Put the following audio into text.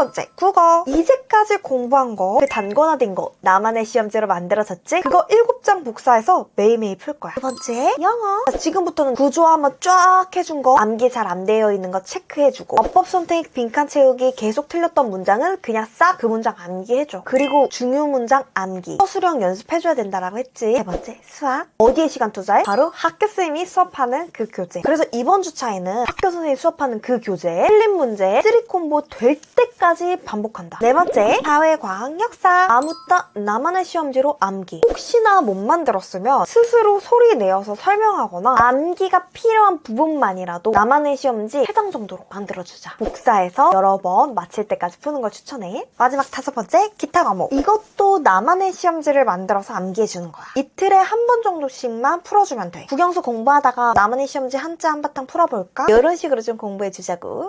번째, 국어. 이제까지 공부한 거, 그 단권화된 거, 나만의 시험지로 만들어졌지? 그거 일곱 장 복사해서 매일매일 풀 거야. 두 번째, 영어. 자, 지금부터는 구조 한번 쫙 해준 거, 암기 잘 안 되어 있는 거 체크해주고, 어법 선택, 빈칸 채우기, 계속 틀렸던 문장은 그냥 싹 그 문장 암기해줘. 그리고 중요 문장 암기. 서술형 연습해줘야 된다라고 했지. 세 번째, 수학. 어디에 시간 투자해? 바로 학교 쌤이 수업하는 그 교재. 그래서 이번 주차에는 학교 선생님이 수업하는 그 교재, 틀린 문제, 쓰리 콤보 될 때 까지 반복한다. 네 번째, 사회, 과학, 역사. 아무따 나만의 시험지로 암기. 혹시나 못 만들었으면 스스로 소리 내어서 설명하거나 암기가 필요한 부분만이라도 나만의 시험지 해당 정도로 만들어주자. 복사해서 여러 번 마칠 때까지 푸는 걸 추천해. 마지막 다섯 번째, 기타 과목. 이것도 나만의 시험지를 만들어서 암기해주는 거야. 이틀에 한 번 정도씩만 풀어주면 돼. 국영수 공부하다가 나만의 시험지 한자 한바탕 풀어볼까? 이런 식으로 좀 공부해주자고.